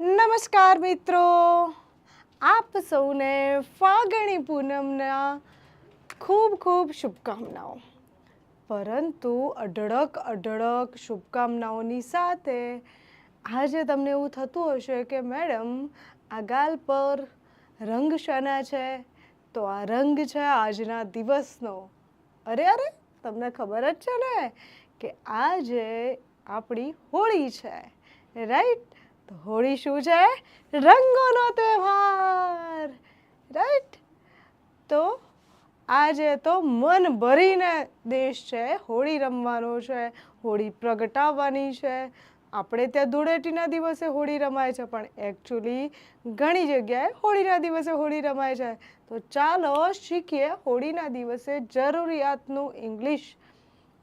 નમસ્કાર મિત્રો. આપ સૌને ફાગણી પૂનમના ખૂબ ખૂબ શુભકામનાઓ. પરંતુ અઢળક અઢળક શુભકામનાઓની સાથે આજે તમને એવું થતું હશે કે મેડમ, આ ગાલ પર રંગ શાના છે, તો આ રંગ છે આજના દિવસનો. અરે અરે, તમને ખબર જ છે ને કે આજે આપણી હોળી છે. રાઈટ? તો હોળી શું છે? રંગોનો તહેવાર. રાઈટ તો આજે તો મન ભરીને દેશ છે, હોળી રમવાનો છે, હોળી પ્રગટાવવાની છે. આપણે ત્યાં ધૂળેટીના દિવસે હોળી રમાય છે, પણ એકચ્યુઅલી ઘણી જગ્યાએ હોળીના દિવસે હોળી રમાય છે. તો ચાલો શીખીએ હોળીના દિવસે જરૂરિયાતનું ઇંગ્લિશ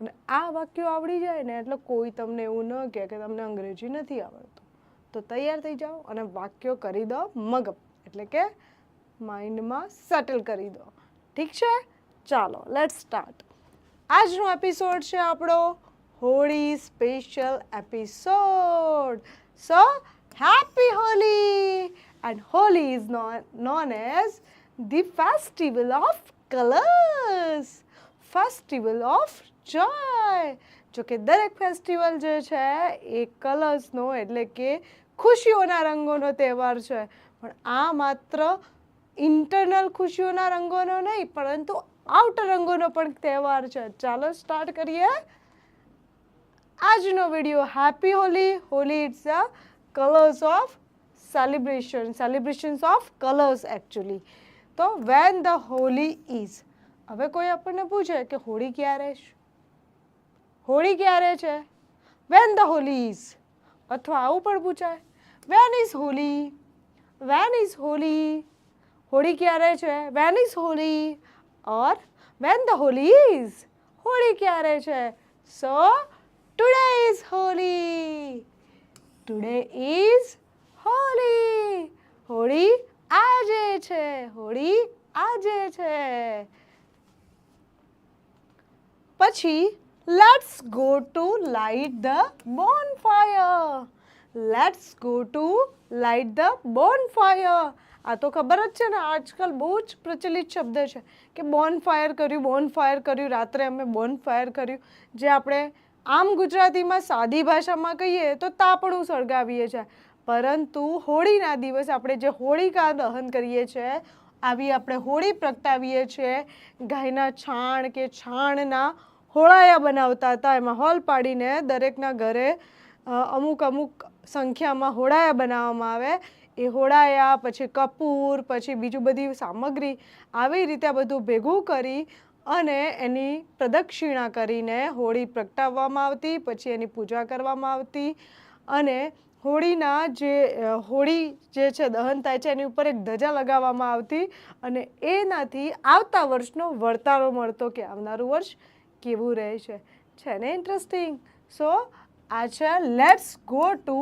અને આ વાક્યો આવડી જાય ને, એટલે કોઈ તમને એવું ન કહે કે તમને અંગ્રેજી નથી આવડતું. તો તૈયાર થઈ જાઓ અને વાક્યો કરી દો મગપ એટલે કે માઇન્ડમાં સેટલ કરી દો. ઠીક છે? ચાલો લેટ સ્ટાર્ટ આજનો એપિસોડ છે આપણો Holi special episode so happy Holi and Holi is known as the festival of colours festival of joy જો કે દરેક ફેસ્ટિવલ જે છે એ કલર્સનો એટલે કે ખુશીઓના રંગોનો તહેવાર છે. પણ આ માત્ર ઇન્ટરનલ ખુશીઓના રંગોનો નહીં, પરંતુ આઉટર રંગોનો પણ તહેવાર છે. ચાલો સ્ટાર્ટ કરીએ. આજનો video happy Holi Holi it's a colours of celebration celebrations of colours actually તો વેન ધ હોલી ઇઝ હવે કોઈ આપણને પૂછે કે હોળી ક્યારે છે? હોળી ક્યારે છે? વેન ધ હોલી ઇઝ અથવા આવું પણ પૂછાય. When is Holi when is Holi Holi ક્યારે છે when is Holi or when the Holi is Holi ક્યારે છે so today is Holi today is Holi Holi આજે છે હોળી આજે છે પછી let's go to light the bonfire let's go to light the bonfire આ તો ખબર જ છે ને, આજકાલ બહુ જ પ્રચલિત શબ્દ છે કે બોનફાયર કર્યું બોનફાયર કર્યું, રાત્રે અમે બોનફાયર કર્યું. જે આપણે આમ ગુજરાતીમાં સાદી ભાષામાં કહીએ તો તાપણું સળગાવીએ છીએ. પરંતુ હોળીના દિવસે આપણે જે હોળીકા દહન કરીએ છીએ, આવી આપણે હોળી પ્રગટાવીએ છીએ. ગાયના છાણ કે છાણના હોળાયા બનાવતા હતા, એમાં હોલ પાડીને દરેકના ઘરે અમુક અમુક સંખ્યામાં હોળાયા બનાવવામાં આવે. એ હોળાયા, પછી કપૂર, પછી બીજું બધી સામગ્રી આવી રીતે આ બધું ભેગું કરી અને એની પ્રદક્ષિણા કરીને હોળી પ્રગટાવવામાં આવતી, પછી એની પૂજા કરવામાં આવતી અને હોળીના જે હોળી જે છે, દહન થાય છે, એની ઉપર એક ધજા લગાવવામાં આવતી અને એનાથી આવતા વર્ષનો વર્તારો મળતો કે આવનારું વર્ષ કેવું રહે છે છે ને ઇન્ટરેસ્ટિંગ સો આ છે let's go to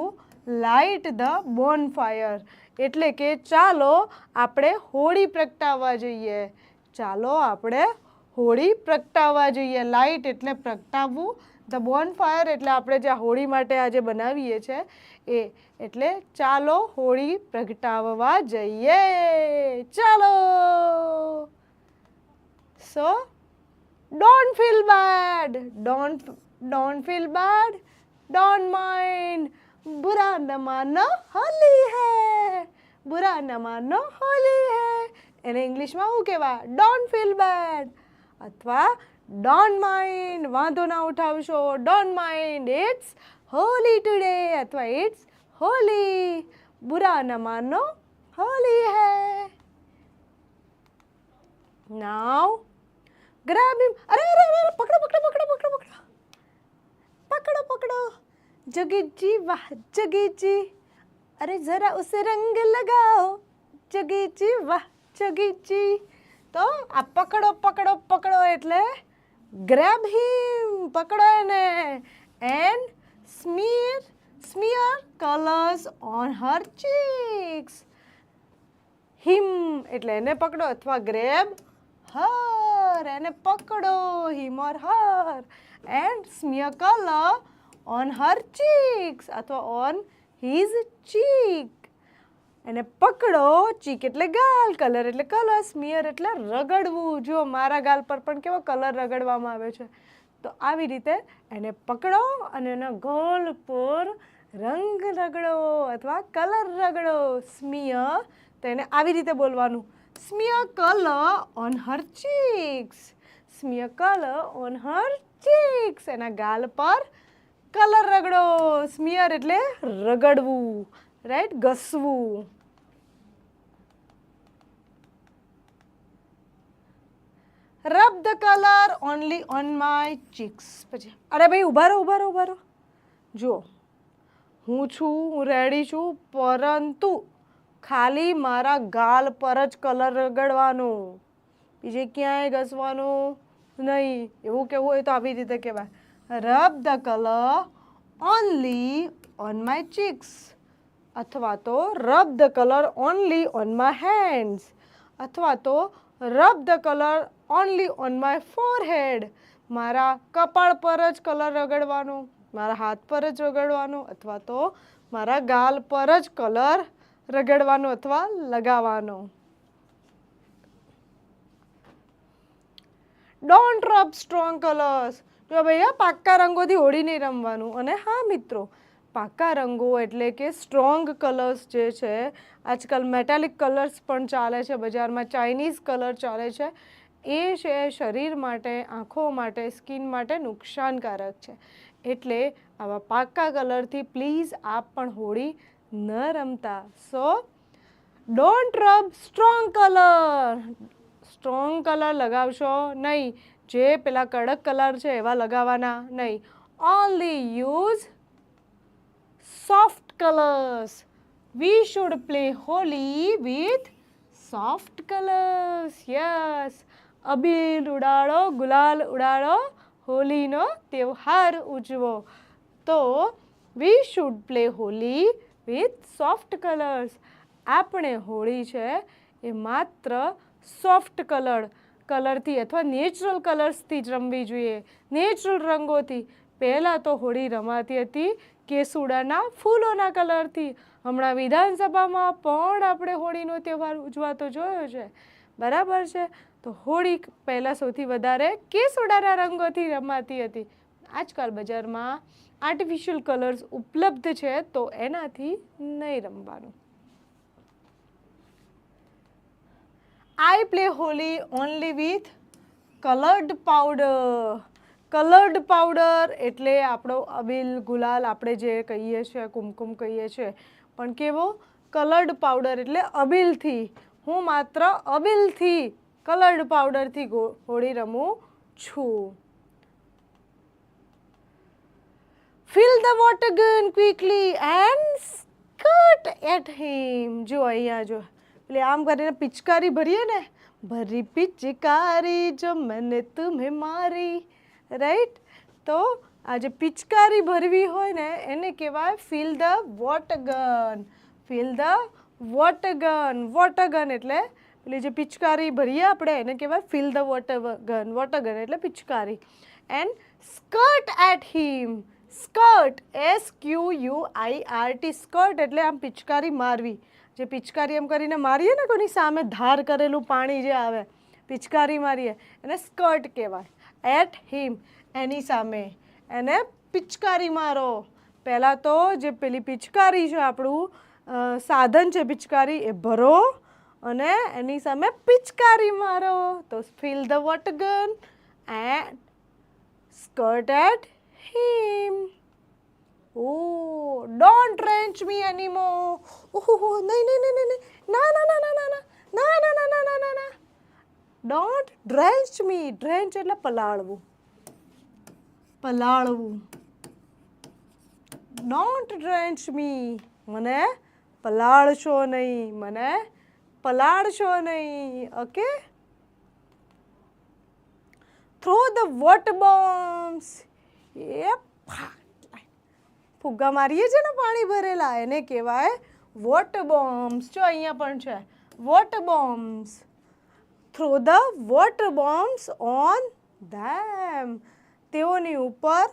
light the bonfire એટલે કે ચાલો આપણે હોળી પ્રગટાવવા જોઈએ. ચાલો આપણે હોળી પ્રગટાવવા જોઈએ. લાઇટ એટલે પ્રગટાવવું. ધ બોન ફાયર એટલે આપણે જે હોળી માટે આજે બનાવીએ છીએ એ એટલે ચાલો હોળી પ્રગટાવવા જઈએ. ચાલો! So don't feel bad don't don't feel bad. Don't mind બુરા ન માનો હોલી હે બુરા ન માનો હોલી હે એને ઇંગ્લિશમાં શું કહેવાય? ડોન્ટ ફીલ બેડ અથવા ડોન્ટ માઇન્ડ વાંધો ના ઉઠાવશો. Don't mind it's Holi today અથવા ઇટ્સ હોલી બુરા ન માનો હોલી હે નાવ ગ્રેબ હિમ અરે અરે પકડો પકડો પકડો પકડો પકડો પકડો પકડો પકડો પકડો જગીજી વાહ જગીજી અરે જરા ઉસે રંગ લગાઓ જગીજી વાહ જગીજી તો આ પકડો પકડો પકડો એટલે ગ્રેબ હિમ પકડો એને and smear smear colours on her cheeks him એટલે એને પકડો અથવા ગ્રેબ હર એને પકડો him or her and smear colour on her cheeks અથવા ઓન હિઝ ચીક એને પકડો ચીક એટલે ગાલ કલર એટલે કલર સ્મિયર એટલે રગડવું. જો મારા ગાલ પર પણ કેવો કલર રગડવામાં આવે છે. તો આવી રીતે એને પકડો અને એના ગોલ પર રંગ રગડો અથવા કલર રગડો સ્મિય તો એને આવી રીતે બોલવાનું. Smear colour on her cheeks smear colour on her cheeks એના ગાલ પર કલર રગડો સ્મિયર એટલે રગડવું right ઘસવું rub the colour only on my cheeks પછી અરે ભાઈ ઊભા રહો ઊભા રહો ઊભા રહો જુઓ હું છું, હું રેડી છું, પરંતુ ખાલી મારા ગાલ પર જ કલર રગડવાનો. બીજે ક્યાંય ઘસવાનું નહીં. એવું કહેવું હોય તો આવી રીતે કહેવાય. Rub the colour only on my cheeks અથવા તો rub the colour only on my hands અથવા તો rub the colour only on my forehead મારા કપાળ પર જ કલર રગડવાનો મારા હાથ પર જ રગડવાનો અથવા તો મારા ગાલ પર જ કલર રગડવાનો અથવા લગાવવાનો ડોન્ટ રબ સ્ટ્રોંગ કલર્સ જો ભૈયા પાક્કા રંગોથી હોળી નહીં રમવાનું. અને હા, મિત્રો, પાક્કા રંગો એટલે કે સ્ટ્રોંગ કલર્સ જે છે, આજકાલ મેટાલિક કલર્સ પણ ચાલે છે, બજારમાં ચાઇનીઝ કલર ચાલે છે, એ છે શરીર માટે, આંખો માટે, સ્કિન માટે નુકસાનકારક છે. એટલે આવા પાક્કા કલરથી પ્લીઝ આપ પણ હોળી ન રમતા. So, don't rub strong colour. Strong colour લગાવશો નહીં. જે પેલા કડક કલર છે એવા લગાવવાના નહીં. Only use soft colours we should play Holi with soft colours yes અબીલ ઉડાડો, ગુલાલ ઉડાડો, હોલીનો તહેવાર ઉજવો. તો we should play Holi with soft colours આપણે હોળી છે એ માત્ર સોફ્ટ કલર કલરથી અથવા નેચરલ કલર્સથી જ રમવી જોઈએ. નેચરલ રંગોથી પહેલાં તો હોળી રમાતી હતી કેસુડાના ફૂલોના કલરથી. હમણાં વિધાનસભામાં પણ આપણે હોળીનો તહેવાર ઉજવાતો જોયો છે. બરાબર છે? તો હોળી પહેલાં સૌથી વધારે કેસુડાના રંગોથી રમાતી હતી. આજકાલ બજારમાં આર્ટિફિશિયલ કલર્સ ઉપલબ્ધ છે તો એનાથી નહીં રમવાનું. I play Holi only with coloured powder coloured powder એટલે આપણો અબીલ, ગુલાલ આપણે જે કહીએ છીએ, કુમકુમ કહીએ છીએ. પણ કેવો? કલર્ડ પાવડર એટલે અબીલથી. હું માત્ર અબીલથી કલર્ડ પાવડરથી હોળી રમું છું. Fill the water gun quickly and cut at him જો અહીંયા જો. એટલે આમ કરીને પિચકારી ભરીએ ને, ભરી પિચકારી જો મને તુમે મારી રાઈટ તો આ જે પિચકારી ભરવી હોય ને, એને કહેવાય fill the water gun fill the water gun water gun એટલે પેલી જે પિચકારી ભરીએ આપણે, એને કહેવાય fill the water gun water gun એટલે પિચકારી. And squirt at him squirt S Q U I R T squirt એટલે આમ પિચકારી મારવી. જે પિચકારી એમ કરીને મારીએ ને કોની સામે ધાર કરેલું પાણી જે આવે, પિચકારી મારીએ, એને સ્કર્ટ કહેવાય. એટ હિમ, એની સામે. એને પિચકારી મારો. પહેલાં તો જે પેલી પિચકારી છે આપણું સાધન છે પિચકારી, એ ભરો અને એની સામે પિચકારી મારો. તો fill the water gun and squirt at him. Oh, don't drench me anymore ઓહો નહીં નહીં નહીં નહીં. ના ના ના ના ના ના ના ના ના ના ના ના ના ડોન્ટ ડ્રેન્ચ મી ડ્રેન્ચ એટલે પલાળવું પલાળવું ડોન્ટ ડ્રેન્ચ મી મને પલાળશો નહીં મને પલાળશો નહીં okay throw the water bombs એ ફાટ ફુગ્ગા મારીએ છીએ ને પાણી ભરેલા, એને કહેવાય વોટ બોમ્બ્સ જો અહીંયા પણ છે water bombs throw the water bombs on them તેઓની ઉપર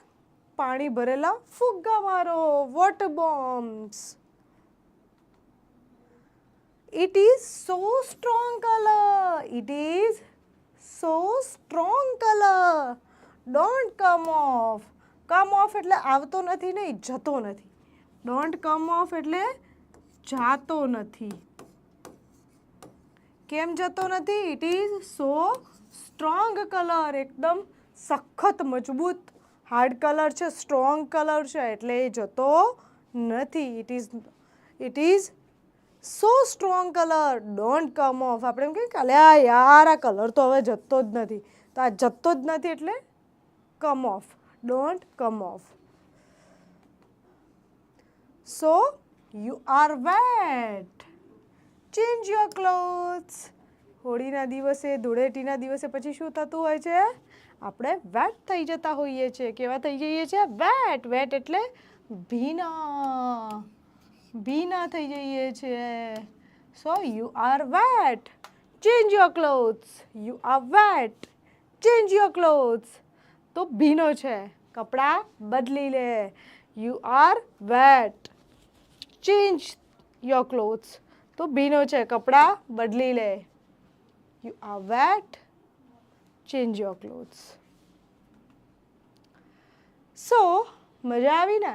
પાણી ભરેલા ફુગ્ગા મારો water bombs It is so strong color. It is so strong color. Don't come off. Come off એટલે આવતો નથી નહીં, જતો નથી. ડોન્ટ કમ ઓફ એટલે જાતો નથી. કેમ જતો નથી? It is so strong colour એકદમ સખત, મજબૂત. હાર્ડ કલર છે સ્ટ્રોંગ કલર છે, એટલે એ જતો નથી. It is it is so strong colour don't come off આપણે એમ કહીએ કે અલ્યા યાર, આ કલર તો હવે જતો જ નથી. તો આ જતો જ નથી એટલે come off don't come off so you are wet change your clothes હોળીના દિવસે, ધૂળેટીના દિવસે પછી શું થતું હોય છે? આપણે વેટ થઈ જતા હોઈએ છીએ. કેવા થઈ જઈએ છીએ? વેટ વેટ એટલે ભીના. ભીના થઈ જઈએ છીએ. So you are wet change your clothes you are wet change your clothes તો ભીનો છે. કપડાં બદલી લે. You are wet change your clothes તો ભીનો છે. કપડાં બદલી લે. You are wet change your clothes so મજા આવી ને?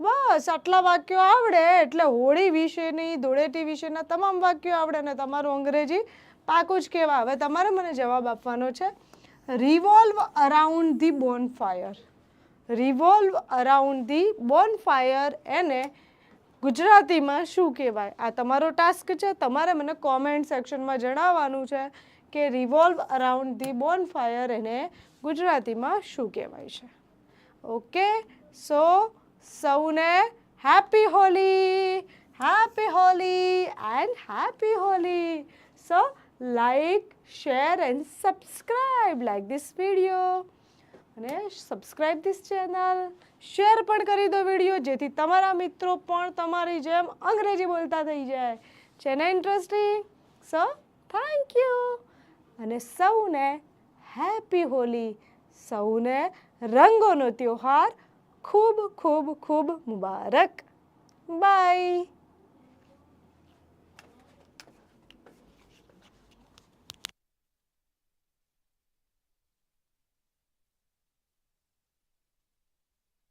બસ, આટલા વાક્યો આવડે એટલે હોળી વિશેની, ધૂળેટી વિશેના તમામ વાક્યો આવડે ને તમારું અંગ્રેજી પાકું જ કહેવા. હવે તમારે મને જવાબ આપવાનો છે. The bonfire revolve around the bonfire એને ગુજરાતીમાં શું કહેવાય? આ તમારો ટાસ્ક છે. તમારે મને કોમેન્ટ સેક્શનમાં જણાવવાનું છે કે revolve around the bonfire એને ગુજરાતીમાં શું કહેવાય છે. ઓકે સો સૌને happy Holi! Happy Holi and happy Holi! So like share and subscribe like this video અને સબસ્ક્રાઈબ ધીસ ચેનલ શેર પણ કરી દો વીડિયો જેથી તમારા મિત્રો પણ તમારી જેમ અંગ્રેજી બોલતા થઈ જાય. છે ને ઇન્ટરેસ્ટિંગ સો થેન્ક યુ અને સૌને હેપી હોલી. સૌને રંગોનો ત્યોહાર ખૂબ ખૂબ ખૂબ મુબારક. બાય